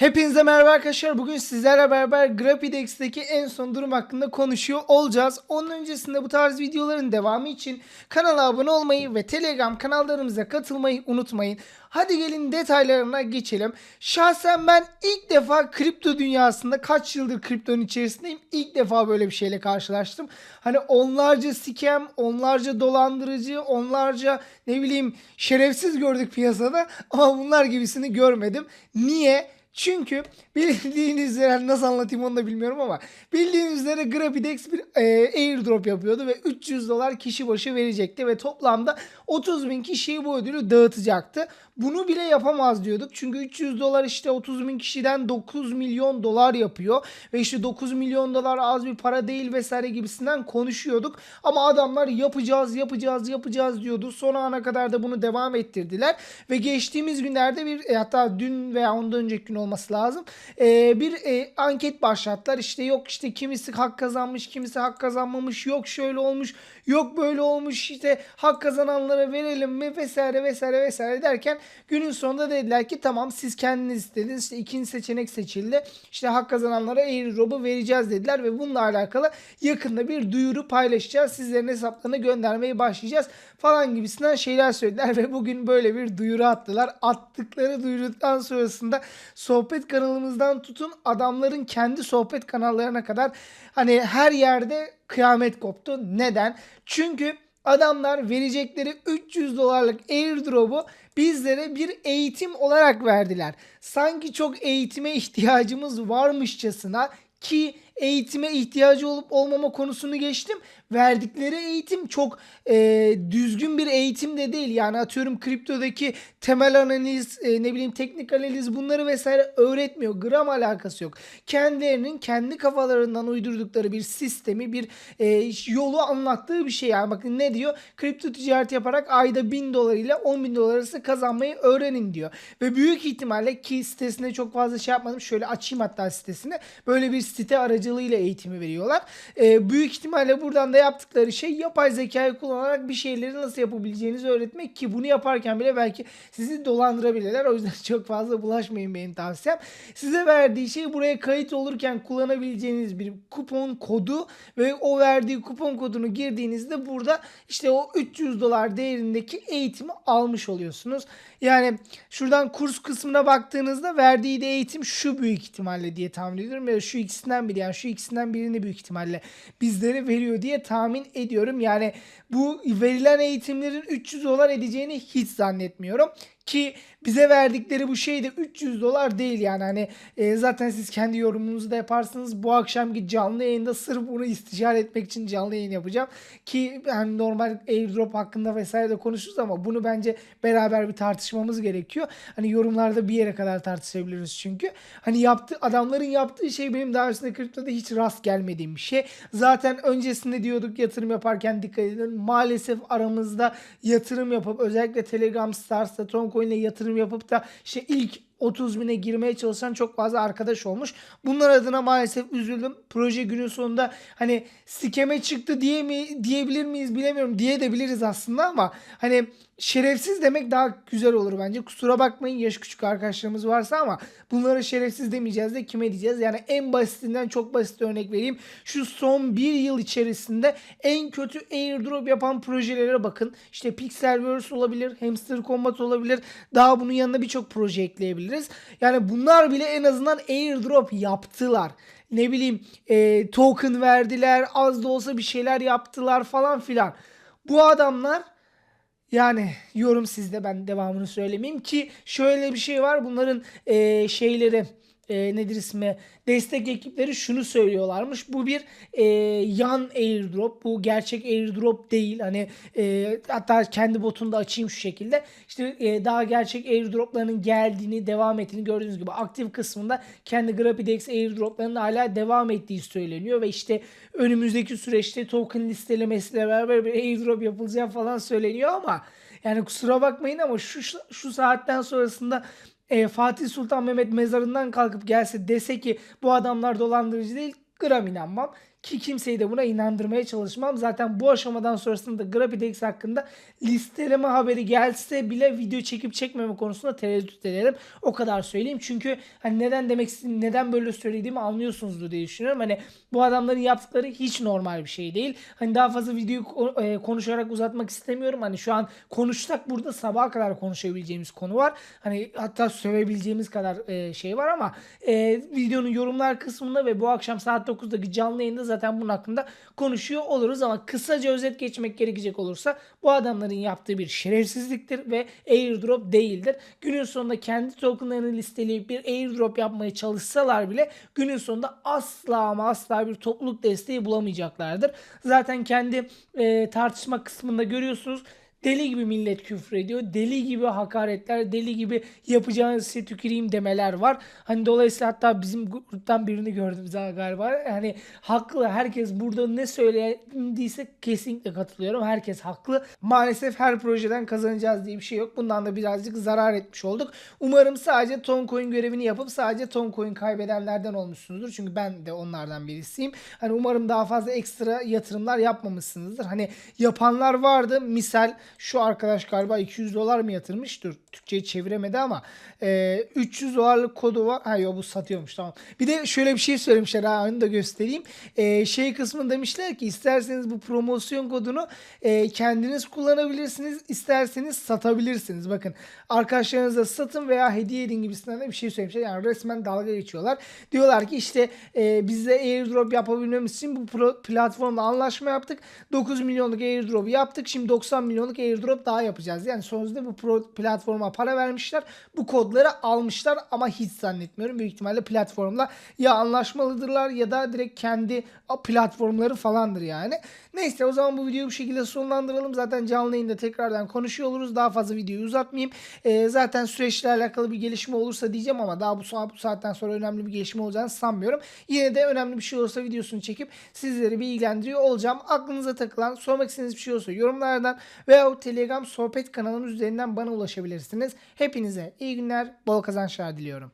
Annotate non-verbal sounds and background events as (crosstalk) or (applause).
Hepinize merhaba arkadaşlar. Bugün sizlerle beraber Grapidex'teki en son durum hakkında konuşuyor olacağız. Onun öncesinde bu tarz videoların devamı için kanala abone olmayı ve Telegram kanallarımıza katılmayı unutmayın. Hadi gelin detaylarına geçelim. Şahsen ben ilk defa kripto dünyasında kaç yıldır kriptonun içerisindeyim. İlk defa böyle bir şeyle karşılaştım. Hani onlarca scam, onlarca dolandırıcı, onlarca ne bileyim şerefsiz gördük piyasada (laughs) ama bunlar gibisini görmedim. Niye? Çünkü (laughs) bildiğiniz üzere nasıl anlatayım onu da bilmiyorum ama bildiğiniz üzere Grapidex bir e, airdrop yapıyordu ve 300 dolar kişi başı verecekti ve toplamda 30 bin kişiye bu ödülü dağıtacaktı. Bunu bile yapamaz diyorduk. Çünkü 300 dolar işte 30 bin kişiden 9 milyon dolar yapıyor. Ve işte 9 milyon dolar az bir para değil vesaire gibisinden konuşuyorduk. Ama adamlar yapacağız yapacağız yapacağız diyordu. Son ana kadar da bunu devam ettirdiler. Ve geçtiğimiz günlerde bir e, hatta dün veya ondan önceki gün olması lazım. e, bir e, anket başlattılar. İşte yok işte kimisi hak kazanmış kimisi hak kazanmamış. Yok şöyle olmuş yok böyle olmuş işte hak kazananlara verelim mi vesaire vesaire vesaire derken günün sonunda dediler ki tamam siz kendiniz istediniz işte ikinci seçenek seçildi işte hak kazananlara airdrop'u vereceğiz dediler ve bununla alakalı yakında bir duyuru paylaşacağız sizlerin hesaplarına göndermeye başlayacağız falan gibisinden şeyler söylediler ve bugün böyle bir duyuru attılar attıkları duyurudan sonrasında sohbet kanalımızdan tutun adamların kendi sohbet kanallarına kadar hani her yerde kıyamet koptu. Neden? Çünkü adamlar verecekleri 300 dolarlık airdrop'u bizlere bir eğitim olarak verdiler. Sanki çok eğitime (laughs) ihtiyacımız varmışçasına ki eğitime ihtiyacı olup olmama konusunu geçtim. Verdikleri eğitim çok e, düzgün bir eğitim de değil. Yani atıyorum kriptodaki temel analiz, e, ne bileyim teknik analiz bunları vesaire öğretmiyor. Gram alakası yok. Kendilerinin kendi kafalarından uydurdukları bir sistemi, bir e, yolu anlattığı bir şey. Yani bakın ne diyor? Kripto ticareti yaparak ayda 1000 dolar ile 10 bin dolar arası kazanmayı öğrenin diyor. Ve büyük ihtimalle ki sitesinde çok fazla şey yapmadım. Şöyle açayım hatta sitesini. Böyle bir site aracılığıyla eğitimi veriyorlar. E, büyük ihtimalle buradan da yaptıkları şey yapay zekayı kullanarak bir şeyleri nasıl yapabileceğinizi öğretmek ki bunu yaparken bile belki sizi dolandırabilirler. O yüzden (laughs) çok fazla bulaşmayın benim tavsiyem. Size verdiği şey buraya kayıt olurken kullanabileceğiniz bir kupon kodu ve o verdiği kupon kodunu girdiğinizde burada işte o 300 dolar değerindeki eğitimi almış oluyorsunuz. Yani şuradan kurs kısmına baktığınızda verdiği de eğitim şu büyük ihtimalle diye tahmin ediyorum. Ya şu ikisinden biri yani şu ikisinden birini büyük ihtimalle bizlere veriyor diye tahmin ediyorum. Yani bu verilen eğitimlerin 300 dolar edeceğini hiç zannetmiyorum. Ki bize verdikleri bu şey de 300 dolar değil yani hani e, zaten siz kendi yorumunuzu da yaparsınız. Bu akşamki canlı yayında sırf bunu istişare etmek için canlı yayın yapacağım. Ki hani normal airdrop hakkında vesaire de konuşuruz ama bunu bence beraber bir tartışmamız gerekiyor. Hani yorumlarda bir yere kadar tartışabiliriz çünkü. Hani yaptığı adamların yaptığı şey benim daha öncesinde kriptoda hiç rast gelmediğim bir şey. Zaten öncesinde diyorduk yatırım yaparken dikkat edin. Maalesef aramızda yatırım yapıp özellikle Telegram Stars'ta Troncoin ile yatırım yapıp da işte ilk 30 bine girmeye çalışan çok fazla arkadaş olmuş. Bunlar adına maalesef üzüldüm. Proje günün sonunda hani sikeme çıktı diye mi diyebilir miyiz bilemiyorum. Diye de biliriz aslında ama hani şerefsiz demek daha güzel olur bence. Kusura bakmayın yaş küçük arkadaşlarımız varsa ama bunlara şerefsiz demeyeceğiz de kime diyeceğiz? Yani en basitinden çok basit örnek vereyim. Şu son bir yıl içerisinde en kötü airdrop yapan projelere bakın. İşte Pixelverse olabilir, Hamster Combat olabilir. Daha bunun yanına birçok proje ekleyebiliriz. Yani bunlar bile en azından airdrop yaptılar ne bileyim e, token verdiler az da olsa bir şeyler yaptılar falan filan. Bu adamlar yani yorum sizde ben devamını söylemeyeyim ki şöyle bir şey var bunların e, şeyleri e, nedir ismi? Destek ekipleri şunu söylüyorlarmış. Bu bir e, yan airdrop. Bu gerçek airdrop değil. Hani e, hatta kendi botunu da açayım şu şekilde. İşte e, daha gerçek airdroplarının geldiğini devam ettiğini gördüğünüz gibi aktif kısmında kendi Grapidex airdroplarının hala devam ettiği söyleniyor ve işte önümüzdeki süreçte token listelemesiyle beraber bir airdrop yapılacağı falan söyleniyor ama yani kusura bakmayın ama şu şu saatten sonrasında e, Fatih Sultan Mehmet mezarından kalkıp gelse dese ki bu adamlar dolandırıcı değil gram inanmam. Ki kimseyi de buna inandırmaya çalışmam. Zaten bu aşamadan sonrasında Grapidex hakkında listeleme haberi gelse bile video çekip çekmeme konusunda tereddüt ederim. O kadar söyleyeyim. Çünkü hani neden demek istediğimi, neden böyle söylediğimi anlıyorsunuzdur diye düşünüyorum. Hani bu adamların yaptıkları hiç normal bir şey değil. Hani daha fazla videoyu e, konuşarak uzatmak istemiyorum. Hani şu an konuşsak burada sabaha kadar konuşabileceğimiz konu var. Hani hatta sövebileceğimiz kadar e, şey var ama e, videonun yorumlar kısmında ve bu akşam saat 9'daki canlı yayında zaten bunun hakkında konuşuyor oluruz ama kısaca özet geçmek gerekecek olursa bu adamların yaptığı bir şerefsizliktir ve airdrop değildir. Günün sonunda kendi tokenlarını listeleyip bir airdrop yapmaya çalışsalar bile günün sonunda asla ama asla bir topluluk desteği bulamayacaklardır. Zaten kendi e, tartışma kısmında görüyorsunuz. Deli gibi millet küfür ediyor. Deli gibi hakaretler, deli gibi yapacağınız size tüküreyim demeler var. Hani dolayısıyla hatta bizim gruptan birini gördüm zaten galiba. Yani haklı. Herkes burada ne söylendiyse kesinlikle katılıyorum. Herkes haklı. Maalesef her projeden kazanacağız diye bir şey yok. Bundan da birazcık zarar etmiş olduk. Umarım sadece Toncoin görevini yapıp sadece Toncoin kaybedenlerden olmuşsunuzdur. Çünkü ben de onlardan birisiyim. Hani umarım daha fazla ekstra yatırımlar yapmamışsınızdır. Hani yapanlar vardı. Misal şu arkadaş galiba 200 dolar mı yatırmış? Dur Türkçe'yi çeviremedi ama e, 300 dolarlık kodu var. Ha yok bu satıyormuş tamam. Bir de şöyle bir şey söylemişler ha onu da göstereyim. E, şey kısmında demişler ki isterseniz bu promosyon kodunu e, kendiniz kullanabilirsiniz. isterseniz satabilirsiniz. Bakın arkadaşlarınıza satın veya hediye edin gibisinden de bir şey söylemişler. Yani resmen dalga geçiyorlar. Diyorlar ki işte e, biz de airdrop yapabilmemiz için bu platformla anlaşma yaptık. 9 milyonluk airdrop yaptık. Şimdi 90 milyonluk airdrop daha yapacağız. Yani sonuçta bu platforma para vermişler. Bu kodları almışlar ama hiç zannetmiyorum. Büyük ihtimalle platformla ya anlaşmalıdırlar ya da direkt kendi platformları falandır yani. Neyse o zaman bu videoyu bu şekilde sonlandıralım. Zaten canlı yayında tekrardan konuşuyor oluruz. Daha fazla videoyu uzatmayayım. Ee, zaten süreçle alakalı bir gelişme olursa diyeceğim ama daha bu, bu saatten sonra önemli bir gelişme olacağını sanmıyorum. Yine de önemli bir şey olursa videosunu çekip sizleri bilgilendiriyor olacağım. Aklınıza takılan, sormak istediğiniz bir şey olursa yorumlardan veya Telegram sohbet kanalımız üzerinden bana ulaşabilirsiniz. Hepinize iyi günler, bol kazançlar diliyorum.